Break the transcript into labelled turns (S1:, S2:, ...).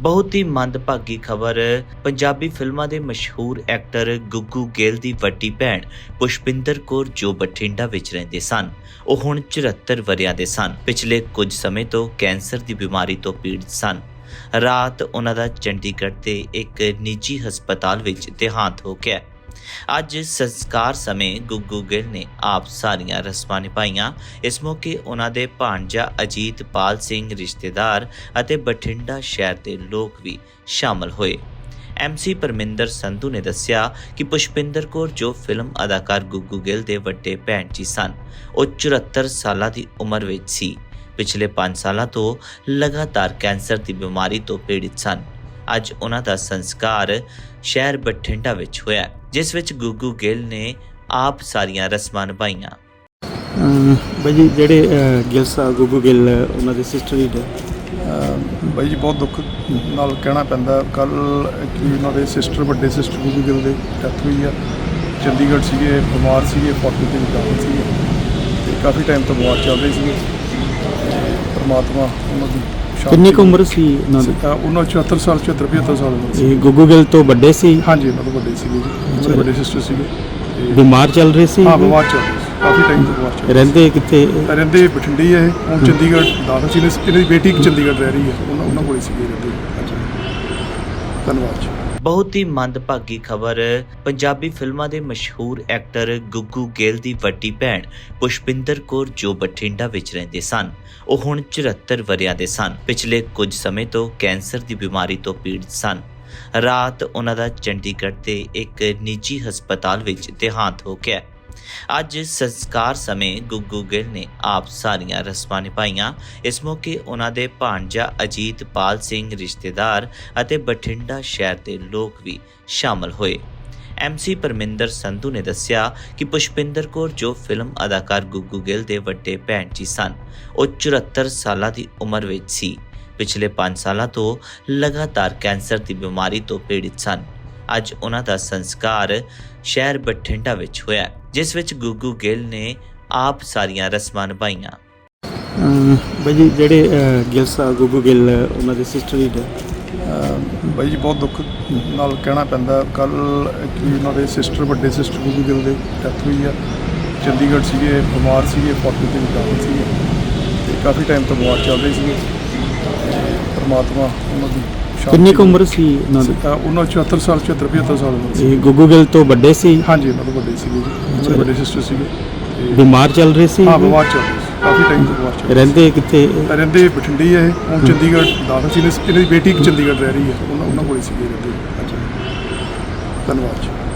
S1: ਬਹੁਤ ਹੀ ਮੰਦਭਾਗੀ ਖਬਰ, ਪੰਜਾਬੀ ਫਿਲਮਾਂ ਦੇ ਮਸ਼ਹੂਰ ਐਕਟਰ ਗੁੱਗੂ ਗਿੱਲ ਦੀ ਵੱਡੀ ਭੈਣ ਪੁਸ਼ਪਿੰਦਰ ਕੌਰ ਜੋ ਬਠਿੰਡਾ ਵਿੱਚ ਰਹਿੰਦੇ ਸਨ, ਉਹ ਹੁਣ 74 ਵਰਿਆਂ ਦੇ ਸਨ। ਪਿਛਲੇ ਕੁਝ ਸਮੇਂ ਤੋਂ ਕੈਂਸਰ ਦੀ ਬਿਮਾਰੀ ਤੋਂ ਪੀੜਤ ਸਨ। ਰਾਤ ਉਹਨਾਂ ਦਾ ਚੰਡੀਗੜ੍ਹ ਦੇ ਇੱਕ ਨਿੱਜੀ ਹਸਪਤਾਲ ਵਿੱਚ ਦੇਹਾਂਤ ਹੋ ਗਿਆ। ਅੱਜ ਸੰਸਕਾਰ ਸਮੇਂ ਗੁੱਗੂ ਗਿੱਲ ਨੇ ਆਪ ਸਾਰੀਆਂ ਰਸਮਾਂ ਨਿਭਾਈਆਂ। ਇਸ ਮੌਕੇ ਉਹਨਾਂ ਦੇ ਭਾਣਜਾ ਅਜੀਤਪਾਲ ਸਿੰਘ ਰਿਸ਼ਤੇਦਾਰ ਅਤੇ ਬਠਿੰਡਾ ਸ਼ਹਿਰ ਦੇ ਲੋਕ ਵੀ ਸ਼ਾਮਲ ਹੋਏ। ਐਮਸੀ ਪਰਮਿੰਦਰ ਸੰਧੂ ਨੇ ਦੱਸਿਆ ਕਿ ਪੁਸ਼ਪਿੰਦਰ ਕੌਰ ਜੋ ਫਿਲਮ ਅਦਾਕਾਰ ਗੁੱਗੂ ਗਿੱਲ ਦੇ ਵੱਡੇ ਭੈਣ ਜੀ ਸਨ, ਉਹ 74 ਸਾਲਾਂ ਦੀ ਉਮਰ ਵਿੱਚ ਸੀ। ਪਿਛਲੇ 5 ਸਾਲਾਂ ਤੋਂ ਲਗਾਤਾਰ ਕੈਂਸਰ ਦੀ ਬਿਮਾਰੀ ਤੋਂ ਪੀੜਿਤ ਸਨ। ਅੱਜ ਉਹਨਾਂ ਦਾ ਸੰਸਕਾਰ ਸ਼ਹਿਰ ਬਠਿੰਡਾ ਵਿੱਚ ਹੋਇਆ ਜਿਸ ਵਿੱਚ ਗੁੱਗੂ ਗਿੱਲ ਨੇ ਆਪ ਸਾਰੀਆਂ ਰਸਮਾਂ ਨਿਭਾਈਆਂ।
S2: ਬਾਈ ਜੀ ਜਿਹੜੇ ਗਿੱਲ ਸਾਹਿਬ ਗੁੱਗੂ ਗਿੱਲ ਉਹਨਾਂ ਦੇ ਸਿਸਟਰ ਹੀ।
S3: ਬਾਈ ਜੀ ਬਹੁਤ ਦੁੱਖ ਨਾਲ ਕਹਿਣਾ ਪੈਂਦਾ ਕੱਲ ਕਿ ਉਹਨਾਂ ਦੇ ਸਿਸਟਰ ਵੱਡੇ ਸਿਸਟਰ ਗੁੱਗੂ ਗਿੱਲ ਦੇ ਡੈਥ ਹੋਈ ਆ। ਚੰਡੀਗੜ੍ਹ ਸੀਗੇ ਬਿਮਾਰ ਸੀਗੇ 40 ਤੇ ਦਾਖਲ ਸੀਗੇ। ਤੇ ਕਾਫੀ ਟਾਈਮ ਤੋਂ ਬਿਮਾਰ ਚੱਲ ਰਹੇ ਸੀਗੇ। ਪ੍ਰਮਾਤਮਾ ਉਹਨਾਂ ਦੀ
S2: ਕਿੰਨੀ ਕੁ ਉਮਰ ਸੀ ਉਹਨਾਂ ਦੀ?
S3: ਅਹ ਉਹਨਾਂ 74 ਸਾਲ 74 75 ਸਾਲ ਉਮਰ ਸੀ।
S2: ਇਹ ਗੁੱਗੂ ਗਿੱਲ ਤੋਂ ਵੱਡੇ ਸੀ?
S3: ਹਾਂਜੀ ਉਹਨਾਂ ਤੋਂ ਵੱਡੇ ਸੀਗੇ ਜੀ। ਵੱਡੇ ਸਿਸਟਰ ਸੀਗੇ।
S2: ਬਿਮਾਰ ਚੱਲ ਰਹੇ ਸੀ?
S3: ਹਾਂ ਬਿਮਾਰ ਚੱਲ ਰਹੇ ਸੀ। ਕਾਫੀ ਟਾਈਮ ਤੋਂ ਬਿਮਾਰ ਚੱਲ ਰਹੇ
S2: ਰਹਿੰਦੇ ਕਿੱਥੇ?
S3: ਸੀ। ਰਹਿੰਦੇ ਬਠਿੰਡੇ ਹੀ ਆ ਇਹ। ਹੁਣ ਚੰਡੀਗੜ੍ਹ ਦਾਖਲ ਸੀ। ਇਹਨਾਂ ਦੀ ਬੇਟੀ ਚੰਡੀਗੜ੍ਹ ਰਹਿ ਰਹੀ ਹੈ। ਉਹਨਾਂ ਉਹਨਾਂ ਕੋਲ ਹੀ ਸੀਗੇ ਰਹਿੰਦੇ। ਹਾਂਜੀ। ਧੰਨਵਾਦ ਜੀ।
S1: ਬਹੁਤ ਹੀ ਮੰਦਭਾਗੀ ਖਬਰ। ਪੰਜਾਬੀ ਫਿਲਮਾਂ ਦੇ ਮਸ਼ਹੂਰ ਐਕਟਰ ਗੁੱਗੂ ਗਿੱਲ ਦੀ ਵੱਡੀ ਭੈਣ ਪੁਸ਼ਪਿੰਦਰ ਕੌਰ ਜੋ ਬਠਿੰਡਾ ਵਿੱਚ ਰਹਿੰਦੇ ਸਨ, ਉਹ ਹੁਣ 74 ਵਰਿਆਂ ਦੇ ਸਨ। ਪਿਛਲੇ ਕੁਝ ਸਮੇਂ ਤੋਂ ਕੈਂਸਰ ਦੀ ਬਿਮਾਰੀ ਤੋਂ ਪੀੜਤ ਸਨ। ਰਾਤ ਉਹਨਾਂ ਦਾ ਚੰਡੀਗੜ੍ਹ ਦੇ ਇੱਕ ਨਿੱਜੀ ਹਸਪਤਾਲ ਵਿੱਚ ਦੇਹਾਂਤ ਹੋ ਗਿਆ। ਅੱਜ ਸੰਸਕਾਰ ਸਮੇਂ ਗੁੱਗੂ ਗਿੱਲ ਨੇ ਆਪ ਸਾਰੀਆਂ ਰਸਮਾਂ ਨਿਭਾਈਆਂ। ਇਸ ਮੌਕੇ ਉਹਨਾਂ ਦੇ ਭਾਣਜਾ ਅਜੀਤਪਾਲ ਸਿੰਘ ਰਿਸ਼ਤੇਦਾਰ ਅਤੇ ਬਠਿੰਡਾ ਸ਼ਹਿਰ ਦੇ ਲੋਕ ਵੀ ਸ਼ਾਮਲ ਹੋਏ। ਐਮਸੀ ਪਰਮਿੰਦਰ ਸੰਧੂ ਨੇ ਦੱਸਿਆ ਕਿ ਪੁਸ਼ਪਿੰਦਰ ਕੌਰ ਜੋ ਫਿਲਮ ਅਦਾਕਾਰ ਗੁੱਗੂ ਗਿੱਲ ਦੇ ਵੱਡੇ ਭੈਣ ਜੀ ਸਨ, ਉਹ 74 ਸਾਲਾਂ ਦੀ ਉਮਰ ਵਿੱਚ ਸੀ। ਪਿਛਲੇ 5 ਸਾਲਾਂ ਤੋਂ ਲਗਾਤਾਰ ਕੈਂਸਰ ਦੀ ਬਿਮਾਰੀ ਤੋਂ ਪੀੜਿਤ ਸਨ। ਅੱਜ ਉਹਨਾਂ ਦਾ ਸੰਸਕਾਰ ਸ਼ਹਿਰ ਬਠਿੰਡਾ ਵਿੱਚ ਹੋਇਆ ਜਿਸ ਵਿੱਚ ਗੁੱਗੂ ਗਿੱਲ ਨੇ ਆਪ ਸਾਰੀਆਂ ਰਸਮਾਂ ਨਿਭਾਈਆਂ।
S2: ਬਾਈ ਜੀ ਜਿਹੜੇ ਗਿੱਲ ਸਾਹਿਬ ਗੁੱਗੂ ਗਿੱਲ ਉਹਨਾਂ ਦੇ ਸਿਸਟਰ ਹੀ
S3: ਅਹ ਬਾਈ ਜੀ ਬਹੁਤ ਦੁੱਖ ਨਾਲ ਕਹਿਣਾ ਪੈਂਦਾ ਕੱਲ ਕਿ ਉਹਨਾਂ ਦੇ ਸਿਸਟਰ ਵੱਡੇ ਸਿਸਟਰ ਗੁੱਗੂ ਗਿੱਲ ਦੇ ਡੈਥ ਹੋਈ ਆ। ਚੰਡੀਗੜ੍ਹ ਸੀਗੇ ਬਿਮਾਰ ਸੀਗੇ 40 ਤੇ ਦਾਖਲ ਸੀਗੇ। ਤੇ ਕਾਫੀ ਟਾਈਮ ਤੋਂ ਬਿਮਾਰ ਚੱਲ ਰਹੇ ਸੀਗੇ। ਪ੍ਰਮਾਤਮਾ ਉਹਨਾਂ ਦੀ
S2: ਕਿੰਨੀ ਕੁ ਉਮਰ ਸੀ ਉਹਨਾਂ ਦੀ?
S3: ਅਹ ਉਹਨਾਂ 74 ਸਾਲ 74 75 ਸਾਲ ਉਮਰ ਸੀ।
S2: ਇਹ ਗੁੱਗੂ ਗਿੱਲ ਤੋਂ ਵੱਡੇ ਸੀ?
S3: ਹਾਂਜੀ ਉਹਨਾਂ ਤੋਂ ਵੱਡੇ ਸੀਗੇ ਜੀ ਉਹਨਾਂ ਦੇ ਵੱਡੇ ਸਿਸਟਰ ਸੀਗੇ। ਤੇ
S2: ਬਿਮਾਰ ਚੱਲ ਰਹੇ ਸੀ?
S3: ਹਾਂ ਬਿਮਾਰ ਚੱਲ ਰਹੇ ਸੀ। ਕਾਫੀ ਟਾਈਮ ਤੋਂ ਬਿਮਾਰ ਚੱਲ ਰਹੇ।
S2: ਰਹਿੰਦੇ ਕਿੱਥੇ?
S3: ਰਹਿੰਦੇ ਬਠਿੰਡੇ ਹੀ ਇਹ। ਹੁਣ ਚੰਡੀਗੜ੍ਹ ਦਾਖਲ ਸੀ। ਇਹਨਾਂ ਦੀ ਬੇਟੀ ਚੰਡੀਗੜ੍ਹ ਰਹਿ ਰਹੀ ਹੈ। ਉਹਨਾਂ ਉਹਨਾਂ ਕੋਲ ਹੀ ਸੀਗੇ ਰਹਿੰਦੇ। ਹਾਂਜੀ। ਧੰਨਵਾਦ ਜੀ।